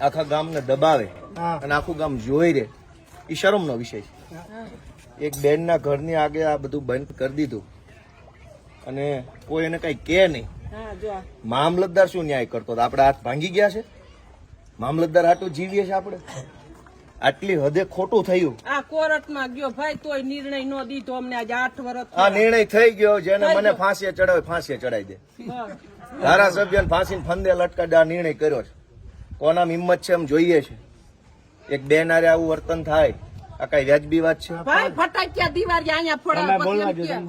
આખા ગામને દબાવે અને આખું ગામ જોઈ રે એ શરમનો વિષય છે. એક બેનના ઘરની આગે આ બધું બંધ કરી દીધું. અને કોઈ એને કઈ કે નહીં. મામલતદાર શું ન્યાય કરતો આપણે હાથ ભાંગી ગયા છે? મામલતદાર હાટું જીવીએ છે આપણે? આટલી હદે ખોટું થયું. આ કોર્ટમાં ગયો. ભાઈ તોય નિર્ણય નો દીધો. અમને આજે આઠ વર્ષ આ નિર્ણય થઈ ગયો જેને મને ફાંસી ફાંસીએ ચડાવે ફાંસીએ ચડાવી દે. ધારાસભ્ય ફાંસી ફંદે લટકાડે આ નિર્ણય કર્યો છે. કોના હિંમત છે એમ જોઈએ છે. એક બેન આરે આવું વર્તન થાય આ કઈ વ્યાજબી વાત છે? ભાઈ ફટાકિયા દિવાળી અહીંયા એમ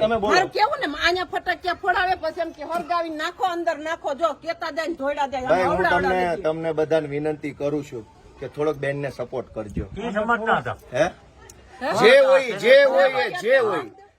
તમે. બોલો. કેવું ને અહીંયા ફટાકિયા ફોડાવે પછી એમ કે હરગાવી નાખો અંદર નાખો જો કેતા જાય ને ધોયડા જાય ભાઈ હું તમને તમને બધાને વિનંતી કરું છું કે થોડોક બેનને સપોર્ટ કરજો. હે? જે હોય જે હોય જે હોય.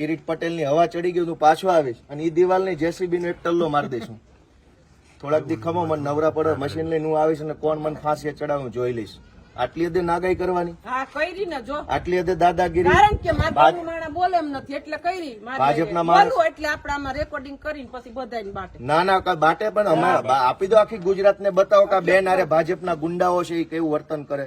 કિરીટ પટેલની હવા ચડી ગયું હું પાછો આવીશ અને એ દિવાલની જેસીબી નો એક ટલ્લો મારી દઈશું થોડાક દી ખમો મને નવરા પડે મશીન લઈને હું આવીશ અને કોણ મને ફાંસી ચડાવું હું જોઈ લઈશ. આટલી હદે નાગાઈ કરવાની? આટલી હદે દાદાગીરી? ભાજપના ના ના બાટે પણ આપી દો આખી ગુજરાત ને બતાવો કે બેન આરે ભાજપના ગુંડાઓ છે એ કેવું વર્તન કરે.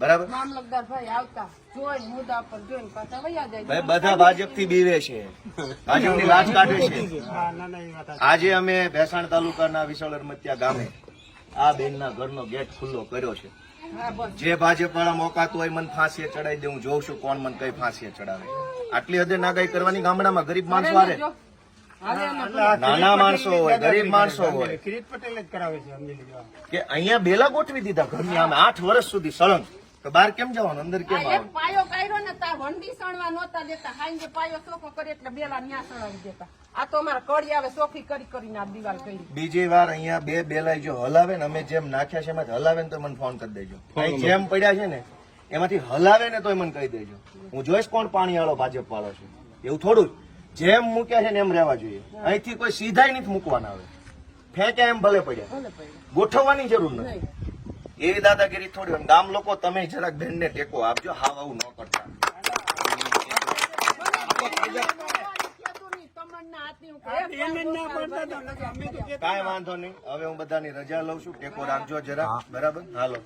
બરાબર? મામલતદાર ભાઈ આવતા. જોઈને મુદ્દા પર જોઈને પાછા વયા જાય. ભાઈ બધા ભાજપથી બીવે છે. ભાજપની લાજ કાઢે છે. હા ના ના એ વાત સાચી. આજે અમે ભેસાણ તાલુકાના વિશાળ રમતિયા ગામે આ બેનના ઘરનો ગેટ ખુલ્લો કર્યો છે. જે ભાજપ વાળા મોકાતું હોય મને ફાંસીએ ચડાવી દે હું જોઉં છું કોણ મને કઈ ફાંસીએ ચડાવે. આટલી હદે નાગાઈ કરવાની ગામડામાં ગરીબ માણસો હારે. જો. હાલે એમાં એટલે આ નાના માણસો હોય, ગરીબ માણસો હોય. કિરીટ પટેલ જ કરાવે છે કે અહીંયા બેલા ગોઠવી દીધા ઘરની આમે આઠ વર્ષ સુધી સળંગ. તો બહાર કેમ જવાનું? અંદર કેમ આવવાનું? પાયો કાઢ્યો ને તાર વંડી સણવા નહોતા દેતા. હાઈ પાયો સોખો કરે એટલે બેલા ન્યા સણાવી દેતા. આ તો અમારા કડી આવે સોખી કરી કરીને આ દિવાલ કરી. બીજી વાર અહીંયા બે બેલાઈ જો હલાવે ને અમે જેમ નાખ્યા છે એમાંથી હલાવે ને તો મને ફોન કરી દેજો. અહીં જેમ પડ્યા છે ને એમાંથી હલાવે ને તોય મને કહી દેજો. હું જોઈશ કોણ પાણી વાળો ભાજપ વાળો છે. એવું થોડું જેમ મૂક્યા છે ને એમ રહેવા જોઈએ. અહીંથી કોઈ સીધાય નથી મૂકવાના આવે ફેંક્યા એમ ભલે પડ્યા. ગોઠવવાની જરૂર નથી. એવી દાદાગીરી થોડી ગામ લોકો તમે જરાક બેનને ટેકો આપજો. હાવ આવું ન કરતા. કાંઈ વાંધો નહીં. હવે હું બધાની રજા લઉં છું. ટેકો રાખજો જરા બરાબર? હાલો.